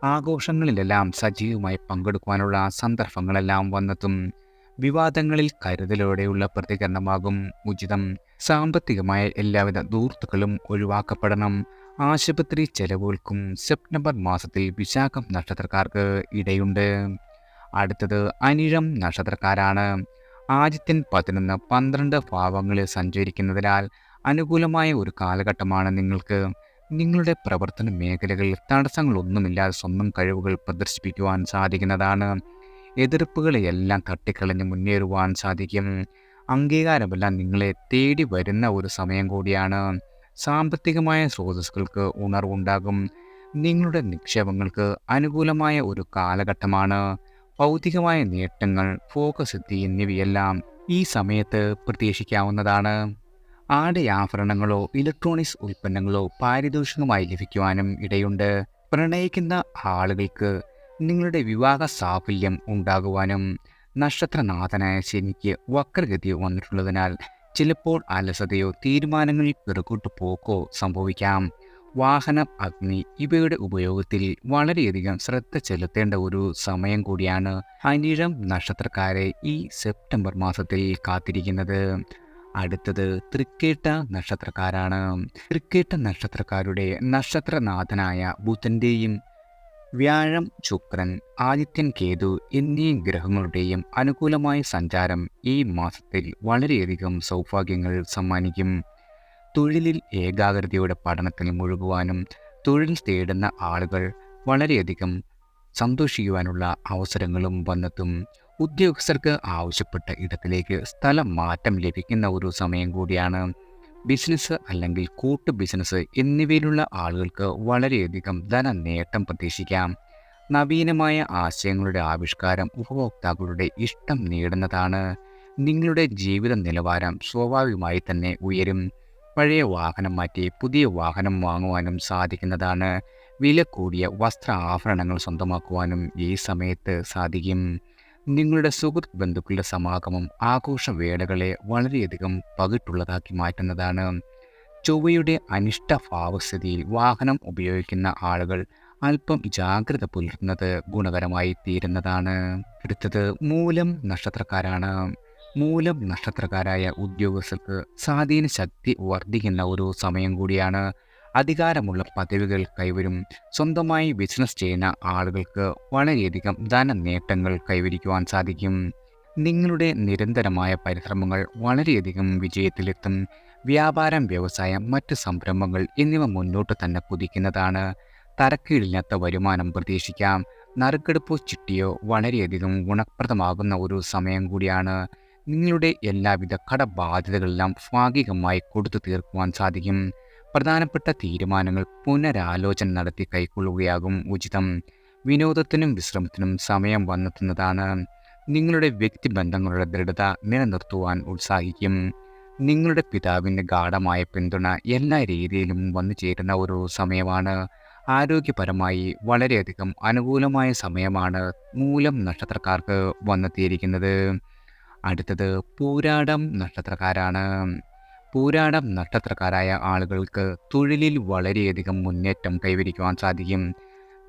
ആഘോഷങ്ങളിലെല്ലാം സജീവമായി പങ്കെടുക്കുവാനുള്ള സന്ദർഭങ്ങളെല്ലാം വന്നെത്തും. വിവാദങ്ങളിൽ കരുതലോടെയുള്ള പ്രതികരണമാകും. ഉചിതം സാമ്പത്തികമായ എല്ലാവിധ ദൂർത്തുക്കളും ഒഴിവാക്കപ്പെടണം. ആശുപത്രി ചെലവുകൾക്കും സെപ്റ്റംബർ മാസത്തിൽ വിശാഖം നക്ഷത്രക്കാർക്ക് ഇടയുണ്ട്. അടുത്തത് അനിഴം നക്ഷത്രക്കാരാണ്. ആദ്യത്തിൻ പതിനൊന്ന് പന്ത്രണ്ട് ഭാവങ്ങളിൽ സഞ്ചരിക്കുന്നതിനാൽ അനുകൂലമായ ഒരു കാലഘട്ടമാണ് നിങ്ങൾക്ക്. നിങ്ങളുടെ പ്രവർത്തന മേഖലകളിൽ തടസ്സങ്ങളൊന്നുമില്ലാതെ സ്വന്തം കഴിവുകൾ പ്രദർശിപ്പിക്കുവാൻ സാധിക്കുന്നതാണ്. എതിർപ്പുകളെയെല്ലാം തട്ടിക്കളഞ്ഞ് മുന്നേറുവാൻ സാധിക്കും. അംഗീകാരമെല്ലാം നിങ്ങളെ തേടി വരുന്ന ഒരു സമയം കൂടിയാണ്. സാമ്പത്തികമായ സ്രോതസ്സുകൾക്ക് ഉണർവുണ്ടാകും. നിങ്ങളുടെ നിക്ഷേപങ്ങൾക്ക് അനുകൂലമായ ഒരു കാലഘട്ടമാണ്. ഭൗതികമായ നേട്ടങ്ങൾ ഫോക്കസിദ്ധി എന്നിവയെല്ലാം ഈ സമയത്ത് പ്രതീക്ഷിക്കാവുന്നതാണ്. ആടയാഭരണങ്ങളോ ഇലക്ട്രോണിക്സ് ഉൽപ്പന്നങ്ങളോ പാരിതോഷികമായി ലഭിക്കുവാനും ഇടയുണ്ട്. പ്രണയിക്കുന്ന ആളുകൾക്ക് നിങ്ങളുടെ വിവാഹ സാഫല്യം ഉണ്ടാകുവാനും നക്ഷത്രനാഥനായ ശനിക്ക് വക്രഗതി വന്നിട്ടുള്ളതിനാൽ ചിലപ്പോൾ അലസതയോ തീരുമാനങ്ങളിൽ പിറകോട്ട് പോക്കോ സംഭവിക്കാം. വാഹനം അഗ്നി ഇവയുടെ ഉപയോഗത്തിൽ വളരെയധികം ശ്രദ്ധ ചെലുത്തേണ്ട ഒരു സമയം കൂടിയാണ് അനിഴം നക്ഷത്രക്കാരെ ഈ സെപ്റ്റംബർ മാസത്തിൽ കാത്തിരിക്കുന്നത്. അടുത്തത് തൃക്കേട്ട നക്ഷത്രക്കാരാണ്. തൃക്കേട്ട നക്ഷത്രക്കാരുടെ നക്ഷത്രനാഥനായ ബുധന്റെയും വ്യാഴം ശുക്രൻ ആദിത്യൻ കേതു എന്നീ ഗ്രഹങ്ങളുടെയും അനുകൂലമായ സഞ്ചാരം ഈ മാസത്തിൽ വളരെയധികം സൗഭാഗ്യങ്ങൾ സമ്മാനിക്കും. തൊഴിലിൽ ഏകാഗ്രതയുടെ പഠനത്തിൽ മുഴുകുവാനും തൊഴിൽ തേടുന്ന ആളുകൾ വളരെയധികം സന്തോഷിക്കുവാനുള്ള അവസരങ്ങളും വന്നെത്തും. ഉദ്യോഗസ്ഥർക്ക് ആവശ്യപ്പെട്ട ഇടത്തിലേക്ക് സ്ഥലം മാറ്റം ലഭിക്കുന്ന ഒരു സമയം കൂടിയാണ് ബിസിനസ് അല്ലെങ്കിൽ കൂട്ട് ബിസിനസ് എന്നിവയിലുള്ള ആളുകൾക്ക് വളരെയധികം ധന നേട്ടം പ്രതീക്ഷിക്കാം. നവീനമായ ആശയങ്ങളുടെ ആവിഷ്കാരം ഉപഭോക്താക്കളുടെ ഇഷ്ടം നേടുന്നതാണ്. നിങ്ങളുടെ ജീവിത നിലവാരം സ്വാഭാവികമായി തന്നെ ഉയരും. പഴയ വാഹനം മാറ്റി പുതിയ വാഹനം വാങ്ങുവാനും സാധിക്കുന്നതാണ്. വില കൂടിയ വസ്ത്ര ആഭരണങ്ങൾ സ്വന്തമാക്കുവാനും ഈ സമയത്ത് സാധിക്കും. നിങ്ങളുടെ സുഹൃത്ത് ബന്ധുക്കളുടെ സമാഗമം ആഘോഷവേളകളെ വളരെയധികം പകിട്ടുള്ളതാക്കി മാറ്റുന്നതാണ്. ചൊവ്വയുടെ അനിഷ്ട ഭാവസ്ഥിതിയിൽ വാഹനം ഉപയോഗിക്കുന്ന ആളുകൾ അല്പം ജാഗ്രത പുലർത്തുന്നത് ഗുണകരമായി തീരുന്നതാണ്. അടുത്തത് മൂലം നക്ഷത്രക്കാരാണ്. മൂലം നക്ഷത്രക്കാരായ ഉദ്യോഗസ്ഥർക്ക് സ്വാധീന ശക്തി വർദ്ധിക്കുന്ന ഒരു സമയം കൂടിയാണ് അധികാരമുള്ള പദവികൾ കൈവരും. സ്വന്തമായി ബിസിനസ് ചെയ്യുന്ന ആളുകൾക്ക് വളരെയധികം ധന നേട്ടങ്ങൾ കൈവരിക്കുവാൻ സാധിക്കും. നിങ്ങളുടെ നിരന്തരമായ പരിശ്രമങ്ങൾ വളരെയധികം വിജയത്തിലെത്തും. വ്യാപാരം വ്യവസായം മറ്റ് സംരംഭങ്ങൾ എന്നിവ മുന്നോട്ട് തന്നെ കുതിക്കുന്നതാണ്. തരക്കേടില്ലാത്ത വരുമാനം പ്രതീക്ഷിക്കാം. നറുക്കെടുപ്പോ ചിട്ടിയോ വളരെയധികം ഗുണപ്രദമാകുന്ന ഒരു സമയം കൂടിയാണ്. നിങ്ങളുടെ എല്ലാവിധ കടബാധ്യതകളെല്ലാം ഭാഗികമായി കൊടുത്തു തീർക്കുവാൻ സാധിക്കും. പ്രധാനപ്പെട്ട തീരുമാനങ്ങൾ പുനരാലോചന നടത്തി കൈക്കൊള്ളുകയാകും ഉചിതം. വിനോദത്തിനും വിശ്രമത്തിനും സമയം വന്നെത്തുന്നതാണ്. നിങ്ങളുടെ വ്യക്തിബന്ധങ്ങളുടെ ദൃഢത നിലനിർത്തുവാൻ ഉത്സാഹിക്കും. നിങ്ങളുടെ പിതാവിന്റെ ഗാഠമായ പിന്തുണ എല്ലാ രീതിയിലും വന്നു ചേരുന്ന ഒരു സമയമാണ്. ആരോഗ്യപരമായി വളരെയധികം അനുകൂലമായ സമയമാണ് മൂലം നക്ഷത്രക്കാർക്ക് വന്നെത്തിയിരിക്കുന്നത്. അടുത്തത് പൂരാടം നക്ഷത്രക്കാരാണ്. പൂരാടം നക്ഷത്രക്കാരായ ആളുകൾക്ക് തൊഴിലിൽ വളരെയധികം മുന്നേറ്റം കൈവരിക്കുവാൻ സാധിക്കും.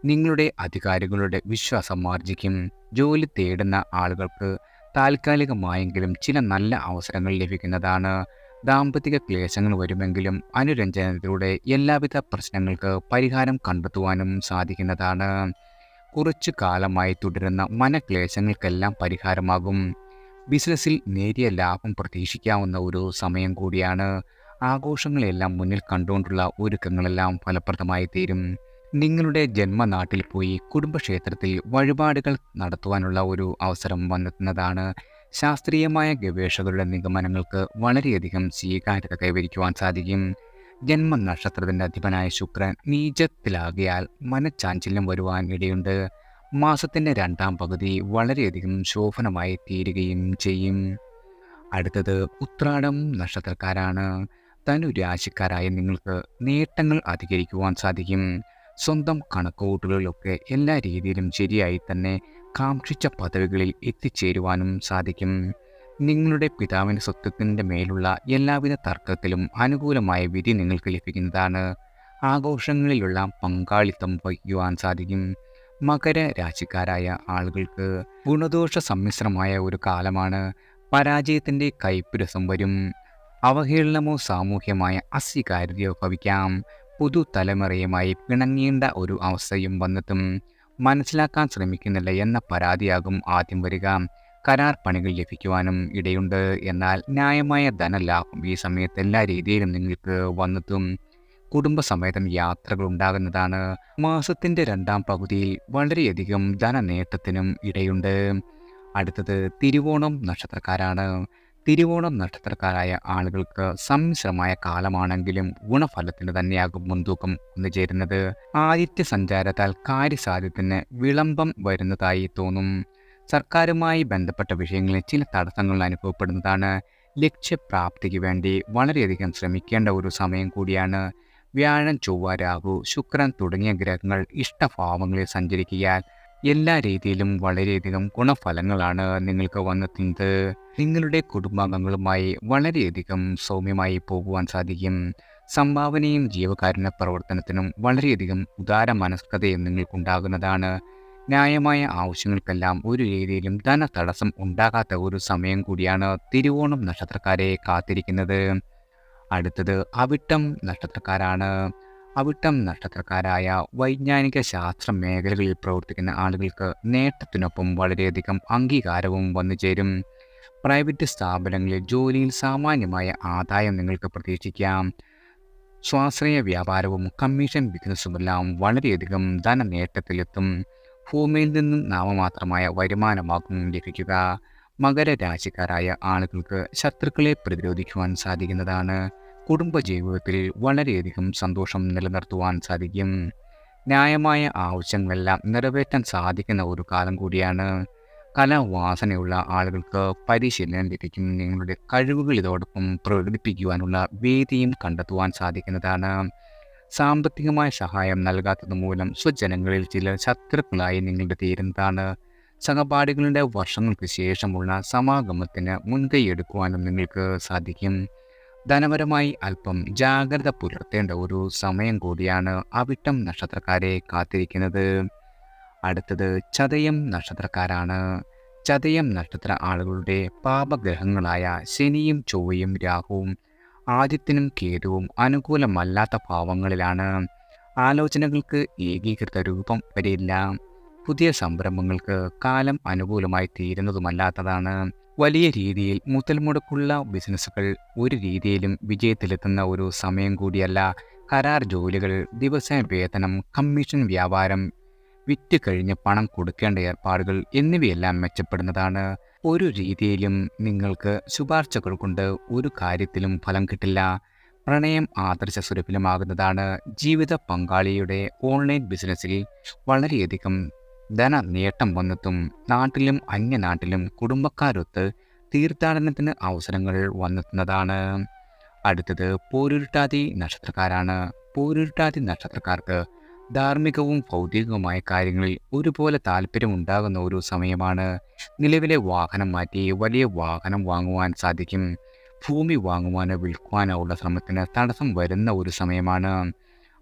നിങ്ങളുടെ അധികാരികളുടെ വിശ്വാസം ആർജിക്കും. ജോലി തേടുന്ന ആളുകൾക്ക് താൽക്കാലികമായെങ്കിലും ചില നല്ല അവസരങ്ങൾ ലഭിക്കുന്നതാണ്. ദാമ്പത്തിക ക്ലേശങ്ങൾ വരുമെങ്കിലും അനുരഞ്ജനത്തിലൂടെ എല്ലാവിധ പ്രശ്നങ്ങൾക്ക് പരിഹാരം കണ്ടെത്തുവാനും സാധിക്കുന്നതാണ്. കുറച്ചു കാലമായി തുടരുന്ന മനക്ലേശങ്ങൾക്കെല്ലാം പരിഹാരമാകും. ബിസിനസ്സിൽ നേരിയ ലാഭം പ്രതീക്ഷിക്കാവുന്ന ഒരു സമയം കൂടിയാണ് ആഘോഷങ്ങളെല്ലാം മുന്നിൽ കണ്ടുകൊണ്ടുള്ള ഒരുക്കങ്ങളെല്ലാം ഫലപ്രദമായി തീരും. നിങ്ങളുടെ ജന്മനാട്ടിൽ പോയി കുടുംബക്ഷേത്രത്തിൽ വഴിപാടുകൾ നടത്തുവാനുള്ള ഒരു അവസരം വന്നെത്തുന്നതാണ്. ശാസ്ത്രീയമായ ഗവേഷകരുടെ നിഗമനങ്ങൾക്ക് വളരെയധികം സ്വീകാര്യത കൈവരിക്കുവാൻ സാധിക്കും. ജന്മനക്ഷത്രത്തിന്റെ അധിപനായ ശുക്രൻ നീചത്തിലാകിയാൽ മനച്ചാഞ്ചല്യം വരുവാൻ ഇടയുണ്ട്. മാസത്തിന്റെ രണ്ടാം പകുതി വളരെയധികം ശോഭനമായി തീരുകയും ചെയ്യും. അടുത്തത് ഉത്രാടം നക്ഷത്രക്കാരാണ്. തനുരാശിക്കാരായ നിങ്ങൾക്ക് നേട്ടങ്ങൾ അധികരിക്കുവാൻ സാധിക്കും. സ്വന്തം കണക്കുകൂട്ടലുകളൊക്കെ എല്ലാ രീതിയിലും ശരിയായി തന്നെ കാക്ഷിച്ച പദവികളിൽ എത്തിച്ചേരുവാനും സാധിക്കും. നിങ്ങളുടെ പിതാവിന്റെ സ്വത്വത്തിന്റെ മേലുള്ള എല്ലാവിധ തർക്കത്തിലും അനുകൂലമായ വിധി നിങ്ങൾക്ക് ലഭിക്കുന്നതാണ്. ആഘോഷങ്ങളിലുള്ള പങ്കാളിത്തം വഹിക്കുവാൻ സാധിക്കും. മകര രാശിക്കാരായ ആളുകൾക്ക് ഗുണദോഷ സമ്മിശ്രമായ ഒരു കാലമാണ്. പരാജയത്തിന്റെ കൈപ്പുരസം വരും. അവഹേളനമോ സാമൂഹ്യമായ അസ്വീകാര്യതയോ ഭവിക്കാം. പുതുതലമുറയുമായി പിണങ്ങേണ്ട ഒരു അവസ്ഥയും വന്നെത്തും. മനസ്സിലാക്കാൻ ശ്രമിക്കുന്നില്ല എന്ന പരാതിയാകും ആദ്യം വരിക. കരാർ പണികൾ ലഭിക്കുവാനും ഇടയുണ്ട്. എന്നാൽ ന്യായമായ ധനലാഭം ഈ സമയത്ത് എല്ലാ രീതിയിലും നിങ്ങൾക്ക് വന്നെത്തും. കുടുംബസമേതം യാത്രകൾ ഉണ്ടാകുന്നതാണ് മാസത്തിന്റെ രണ്ടാം പകുതിയിൽ വളരെയധികം ധനനേട്ടത്തിനും ഇടയുണ്ട്. അടുത്തത് തിരുവോണം നക്ഷത്രക്കാരാണ്. തിരുവോണം നക്ഷത്രക്കാരായ ആളുകൾക്ക് സമ്മിശ്രമായ കാലമാണെങ്കിലും ഗുണഫലത്തിന് തന്നെയാകും മുൻതൂക്കം ഒന്നുചേരുന്നത് ആദിത്യ സഞ്ചാരത്താൽ കാര്യസാധ്യത്തിന് വിളംബം വരുന്നതായി തോന്നും. സർക്കാരുമായി ബന്ധപ്പെട്ട വിഷയങ്ങളിൽ ചില തടസ്സങ്ങൾ അനുഭവപ്പെടുന്നതാണ്. ലക്ഷ്യപ്രാപ്തിക്ക് വേണ്ടി വളരെയധികം ശ്രമിക്കേണ്ട ഒരു സമയം കൂടിയാണ്. വ്യാഴം ചൊവ്വ രാഹു ശുക്രൻ തുടങ്ങിയ ഗ്രഹങ്ങൾ ഇഷ്ടഭാവങ്ങളിൽ സഞ്ചരിക്കാൻ എല്ലാ രീതിയിലും വളരെയധികം ഗുണഫലങ്ങളാണ് നിങ്ങൾക്ക് വന്നെത്തുന്നത്. നിങ്ങളുടെ കുടുംബാംഗങ്ങളുമായി വളരെയധികം സൗമ്യമായി പോകുവാൻ സാധിക്കും. സംഭാവനയും ജീവകാരുണ്യ പ്രവർത്തനത്തിനും വളരെയധികം ഉദാര മനസ്കതയും നിങ്ങൾക്കുണ്ടാകുന്നതാണ്. ന്യായമായ ആവശ്യങ്ങൾക്കെല്ലാം ഒരു രീതിയിലും ധന തടസ്സം ഉണ്ടാകാത്ത ഒരു സമയം കൂടിയാണ് തിരുവോണം നക്ഷത്രക്കാരെ കാത്തിരിക്കുന്നത്. അടുത്തത് അവിട്ടം നക്ഷത്രക്കാരാണ്. അവിട്ടം നക്ഷത്രക്കാരായ വൈജ്ഞാനിക ശാസ്ത്ര മേഖലകളിൽ പ്രവർത്തിക്കുന്ന ആളുകൾക്ക് നേട്ടത്തിനൊപ്പം വളരെയധികം അംഗീകാരവും വന്നു ചേരും. പ്രൈവറ്റ് സ്ഥാപനങ്ങളിൽ ജോലിയിൽ സാമാന്യമായ ആദായം നിങ്ങൾക്ക് പ്രതീക്ഷിക്കാം. സ്വാശ്രയ വ്യാപാരവും കമ്മീഷൻ ബിസിനസ്സുമെല്ലാം വളരെയധികം ധനനേട്ടത്തിലെത്തും. ഭൂമിയിൽ നിന്നും നാമമാത്രമായ വരുമാനമാകും ലഭിക്കുക. മകരരാശിക്കാരായ ആളുകൾക്ക് ശത്രുക്കളെ പ്രതിരോധിക്കുവാൻ സാധിക്കുന്നതാണ്. കുടുംബജീവിതത്തിൽ വളരെയധികം സന്തോഷം നിലനിർത്തുവാൻ സാധിക്കും. ന്യായമായ ആവശ്യങ്ങളെല്ലാം നിറവേറ്റാൻ സാധിക്കുന്ന ഒരു കാലം കൂടിയാണ്. കലാവാസനയുള്ള ആളുകൾക്ക് പരിശീലനം ലഭിക്കും. നിങ്ങളുടെ കഴിവുകൾ ഇതോടൊപ്പം പ്രകടിപ്പിക്കുവാനുള്ള വേദിയും കണ്ടെത്തുവാൻ സാധിക്കുന്നതാണ്. സാമ്പത്തികമായ സഹായം നൽകാത്തത് മൂലം സ്വജനങ്ങളിൽ ചില ശത്രുക്കളായി നിങ്ങളുടെ തീരുന്നതാണ്. സഹപാഠികളുടെ വർഷങ്ങൾക്ക് ശേഷമുള്ള സമാഗമത്തിന് മുൻകൈയെടുക്കുവാനും നിങ്ങൾക്ക് സാധിക്കും. ധനപരമായി അല്പം ജാഗ്രത പുലർത്തേണ്ട ഒരു സമയം കൂടിയാണ് അവിട്ടം നക്ഷത്രക്കാരെ കാത്തിരിക്കുന്നത്. അടുത്തത് ചതയം നക്ഷത്രക്കാരാണ്. ചതയം നക്ഷത്ര ആളുകളുടെ പാപഗ്രഹങ്ങളായ ശനിയും ചൊവ്വയും രാഹുവും ആദിത്യനും കേതുവും അനുകൂലമല്ലാത്ത ഭാവങ്ങളിലാണ്. ആലോചനകൾക്ക് ഏകീകൃത രൂപം വരില്ല. പുതിയ സംരംഭങ്ങൾക്ക് കാലം അനുകൂലമായി തീരുന്നതുമല്ലാത്തതാണ്. വലിയ രീതിയിൽ മുതൽമുടക്കുള്ള ബിസിനസ്സുകൾ ഒരു രീതിയിലും വിജയത്തിലെത്തുന്ന ഒരു സമയം കൂടിയല്ല. കരാർ ജോലികൾ ദിവസ വേതനം കമ്മീഷൻ വ്യാപാരം വിറ്റ് കഴിഞ്ഞ് പണം കൊടുക്കേണ്ട ഏർപ്പാടുകൾ എന്നിവയെല്ലാം മെച്ചപ്പെടുന്നതാണ്. ഒരു രീതിയിലും നിങ്ങൾക്ക് ശുപാർശകൾ കൊണ്ട് ഒരു കാര്യത്തിലും ഫലം കിട്ടില്ല. പ്രണയം ആദർശ സുരഭിലമാകുന്നതാണ് ജീവിത പങ്കാളിയുടെ ഓൺലൈൻ ബിസിനസ്സിൽ വളരെയധികം ധന നേട്ടം വന്നെത്തും. നാട്ടിലും അന്യനാട്ടിലും കുടുംബക്കാരൊത്ത് തീർത്ഥാടനത്തിന് അവസരങ്ങൾ വന്നെത്തുന്നതാണ്. അടുത്തത് പോരുരുട്ടാതി നക്ഷത്രക്കാരാണ്. പോരുരുട്ടാതി നക്ഷത്രക്കാർക്ക് ധാർമ്മികവും ഭൗതികവുമായ കാര്യങ്ങളിൽ ഒരുപോലെ താല്പര്യമുണ്ടാകുന്ന ഒരു സമയമാണ്. നിലവിലെ വാഹനം മാറ്റി വലിയ വാഹനം വാങ്ങുവാൻ സാധിക്കും. ഭൂമി വാങ്ങുവാനോ വിൽക്കുവാനോ ഉള്ള ശ്രമത്തിന് തടസ്സം വരുന്ന ഒരു സമയമാണ്.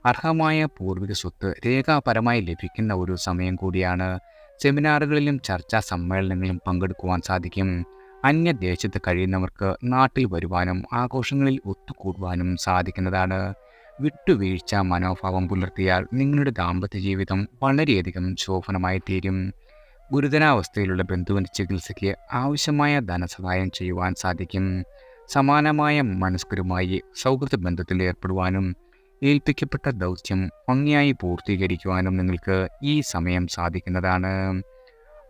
അർഹമായ പൂർവിക സ്വത്ത് രേഖാപരമായി ലഭിക്കുന്ന ഒരു സമയം കൂടിയാണ് സെമിനാറുകളിലും ചർച്ചാ സമ്മേളനങ്ങളിലും പങ്കെടുക്കുവാൻ സാധിക്കും. അന്യദേശത്ത് കഴിയുന്നവർക്ക് നാട്ടിൽ വരുവാനും ആഘോഷങ്ങളിൽ ഒത്തുകൂടുവാനും സാധിക്കുന്നതാണ്. വിട്ടുവീഴ്ച മനോഭാവം പുലർത്തിയാൽ നിങ്ങളുടെ ദാമ്പത്യ ജീവിതം വളരെയധികം ശോഭനമായി തീരും. ഗുരുതരാവസ്ഥയിലുള്ള ബന്ധുവിന്റെ ചികിത്സയ്ക്ക് ആവശ്യമായ ധനസഹായം ചെയ്യുവാൻ സാധിക്കും. സമാനമായ മനസ്കരുമായി സൗഹൃദ ബന്ധത്തിൽ ഏർപ്പെടുവാനും ഏൽപ്പിക്കപ്പെട്ട ദൗത്യം ഭംഗിയായി പൂർത്തീകരിക്കുവാനും നിങ്ങൾക്ക് ഈ സമയം സാധിക്കുന്നതാണ്.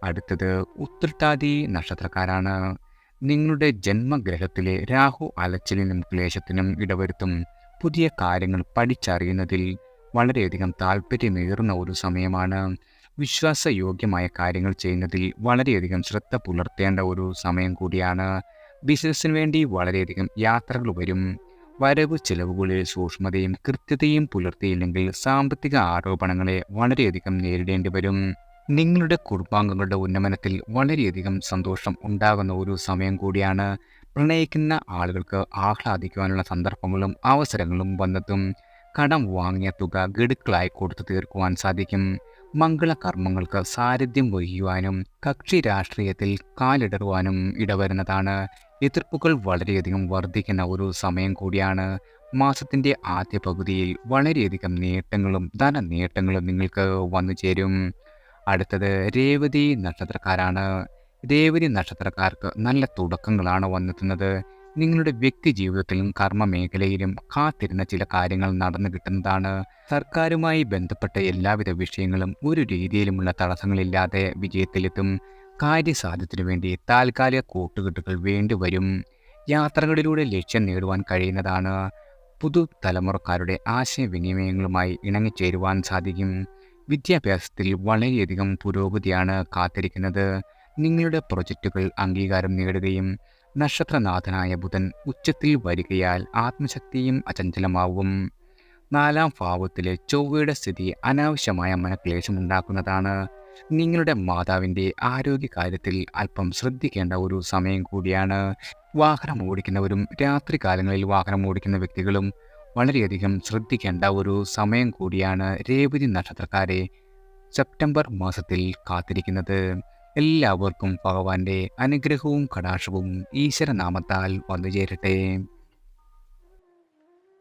അടുത്തത് ഉത്രട്ടാതി നക്ഷത്രക്കാരാണ്. നിങ്ങളുടെ ജന്മഗ്രഹത്തിലെ രാഹു അലച്ചിലിനും ക്ലേശത്തിനും ഇടവരുത്തും. പുതിയ കാര്യങ്ങൾ പഠിച്ചറിയുന്നതിൽ വളരെയധികം താല്പര്യമേറുന്ന ഒരു സമയമാണ്. വിശ്വാസയോഗ്യമായ കാര്യങ്ങൾ ചെയ്യുന്നതിൽ വളരെയധികം ശ്രദ്ധ പുലർത്തേണ്ട ഒരു സമയം കൂടിയാണ്. ബിസിനസ്സിന് വേണ്ടി വളരെയധികം യാത്രകൾ വരും. വരവ് ചെലവുകളിൽ സൂക്ഷ്മതയും കൃത്യതയും പുലർത്തിയില്ലെങ്കിൽ സാമ്പത്തിക ആരോപണങ്ങളെ വളരെയധികം നേരിടേണ്ടി വരും. നിങ്ങളുടെ കുടുംബാംഗങ്ങളുടെ ഉന്നമനത്തിൽ വളരെയധികം സന്തോഷം ഉണ്ടാകുന്ന ഒരു സമയം കൂടിയാണ് പ്രണയിക്കുന്ന ആളുകൾക്ക് ആഹ്ലാദിക്കുവാനുള്ള സന്ദർഭങ്ങളും അവസരങ്ങളും വന്നെത്തും കടം വാങ്ങിയ തുക ഗഡുക്കളായി കൊടുത്തു തീർക്കുവാൻ സാധിക്കും. മംഗളകർമ്മങ്ങൾക്ക് സാരഥ്യം വഹിക്കുവാനും കക്ഷി രാഷ്ട്രീയത്തിൽ കാലിടറുവാനും ഇടവരുന്നതാണ്. എതിർപ്പുകൾ വളരെയധികം വർദ്ധിക്കുന്ന ഒരു സമയം കൂടിയാണ് മാസത്തിന്റെ ആദ്യ പകുതിയിൽ വളരെയധികം നേട്ടങ്ങളും ധന നേട്ടങ്ങളും നിങ്ങൾക്ക് വന്നു ചേരും. അടുത്തത് രേവതി നക്ഷത്രക്കാരാണ്. രേവതി നക്ഷത്രക്കാർക്ക് നല്ല തുടക്കങ്ങളാണ് വന്നെത്തുന്നത്. നിങ്ങളുടെ വ്യക്തി ജീവിതത്തിലും കർമ്മ മേഖലയിലും കാത്തിരുന്ന ചില കാര്യങ്ങൾ നടന്നു കിട്ടുന്നതാണ്. സർക്കാരുമായി ബന്ധപ്പെട്ട എല്ലാവിധ വിഷയങ്ങളും ഒരു രീതിയിലുമുള്ള തടസ്സങ്ങളില്ലാതെ വിജയത്തിലെത്തും. കാര്യസാധ്യത്തിനു വേണ്ടി താൽക്കാലിക കൂട്ടുകെട്ടുകൾ വേണ്ടിവരും യാത്രകളിലൂടെ ലക്ഷ്യം നേടുവാൻ കഴിയുന്നതാണ് പുതുതലമുറക്കാരുടെ ആശയവിനിമയങ്ങളുമായി ഇണങ്ങിച്ചേരുവാൻ സാധിക്കും. വിദ്യാഭ്യാസത്തിൽ വളരെയധികം പുരോഗതിയാണ് കാത്തിരിക്കുന്നത്. നിങ്ങളുടെ പ്രൊജക്റ്റുകൾ അംഗീകാരം നേടുകയും നക്ഷത്രനാഥനായ ബുധൻ ഉച്ചത്തിൽ വരികയാൽ ആത്മശക്തിയും അചഞ്ചലമാവും. നാലാം ഭാവത്തിലെ ചൊവ്വയുടെ സ്ഥിതി അനാവശ്യമായ മനക്ലേശമുണ്ടാക്കുന്നതാണ്. നിങ്ങളുടെ മാതാവിന്റെ ആരോഗ്യകാര്യത്തിൽ അല്പം ശ്രദ്ധിക്കേണ്ട ഒരു സമയം കൂടിയാണ്. വാഹനം ഓടിക്കുന്നവരും രാത്രികാലങ്ങളിൽ വാഹനം ഓടിക്കുന്ന വ്യക്തികളും വളരെയധികം ശ്രദ്ധിക്കേണ്ട ഒരു സമയം കൂടിയാണ് രേവതി നക്ഷത്രക്കാരെ സെപ്റ്റംബർ മാസത്തിൽ കാത്തിരിക്കുന്നത്. എല്ലാവർക്കും ഭഗവാന്റെ അനുഗ്രഹവും കടാക്ഷവും ഈശ്വരനാമത്താൽ വന്നു ചേരട്ടെ